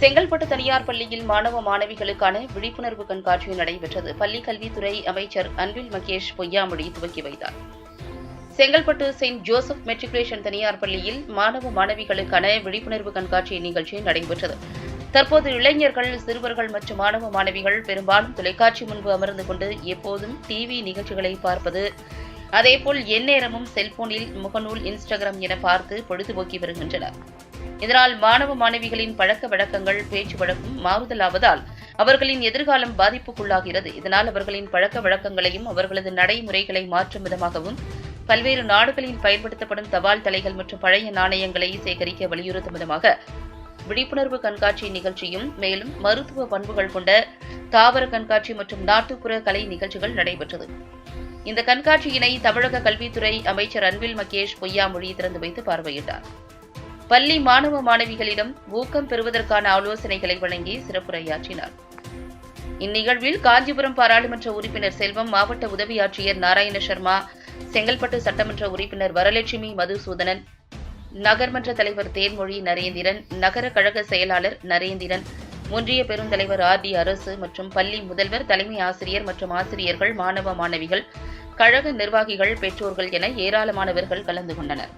செங்கல்பட்டு தனியார் பள்ளியில் மாணவ மாணவிகளுக்கான விழிப்புணர்வு கண்காட்சி நடைபெற்றது. பள்ளி கல்வித்துறை அமைச்சர் அன்பில் மகேஷ் பொய்யாமொழி துவக்கி வைத்தார். செங்கல்பட்டு செயின்ட் ஜோசப் மெட்ரிகுலேஷன் தனியார் பள்ளியில் மாணவ மாணவிகளுக்கான விழிப்புணர்வு கண்காட்சி நிகழ்ச்சி நடைபெற்றது. தற்போது இளைஞர்கள் சிறுவர்கள் மற்றும் மாணவ மாணவிகள் பெரும்பாலும் தொலைக்காட்சி முன்பு அமர்ந்து கொண்டு எப்போதும் டிவி நிகழ்ச்சிகளை பார்ப்பது அதேபோல் எந்நேரமும் செல்போனில் முகநூல் இன்ஸ்டாகிராம் என பார்த்து பொழுதுபோக்கி வருகின்றனர். இதனால் மாணவ மாணவிகளின் பழக்க வழக்கங்கள் பேச்சு வழக்கம் மாறுதலாவதால் அவர்களின் எதிர்காலம் பாதிப்புக்குள்ளாகிறது. இதனால் அவர்களின் பழக்க வழக்கங்களையும் அவர்களது நடைமுறைகளை மாற்றும் விதமாகவும் பல்வேறு நாடுகளில் பயன்படுத்தப்படும் தபால் தலைகள் மற்றும் பழைய நாணயங்களை சேகரிக்க வலியுறுத்தும் விதமாக விழிப்புணர்வு கண்காட்சி நிகழ்ச்சியும் மேலும் மருத்துவ பண்புகள் கொண்ட தாவர கண்காட்சி மற்றும் நாட்டுப்புற கலை நிகழ்ச்சிகள் நடைபெற்றது. இந்த கண்காட்சியினை தமிழக கல்வித்துறை அமைச்சர் அன்பில் மகேஷ் பொய்யாமொழி திறந்து வைத்து பார்வையிட்டார். பள்ளி மாணவ மாணவிகளிடம் ஊக்கம் பெறுவதற்கான ஆலோசனைகளை வழங்கி சிறப்புரையாற்றினார். இந்நிகழ்வில் காஞ்சிபுரம் பாராளுமன்ற உறுப்பினர் செல்வம் மாவட்ட உதவி ஆட்சியர் நாராயண சர்மா செங்கல்பட்டு சட்டமன்ற உறுப்பினர் வரலட்சுமி மதுசூதனன் நகர்மன்ற தலைவர் தேன்மொழி நரேந்திரன் நகர கழக செயலாளர் நரேந்திரன் ஒன்றிய பெருந்தலைவர் ஆர் டி அரசு மற்றும் பள்ளி முதல்வர் தலைமை ஆசிரியர் மற்றும் ஆசிரியர்கள் மாணவ மாணவிகள் கழக நிர்வாகிகள் பெற்றோர்கள் என ஏராளமானவர்கள் கலந்து கொண்டனர்.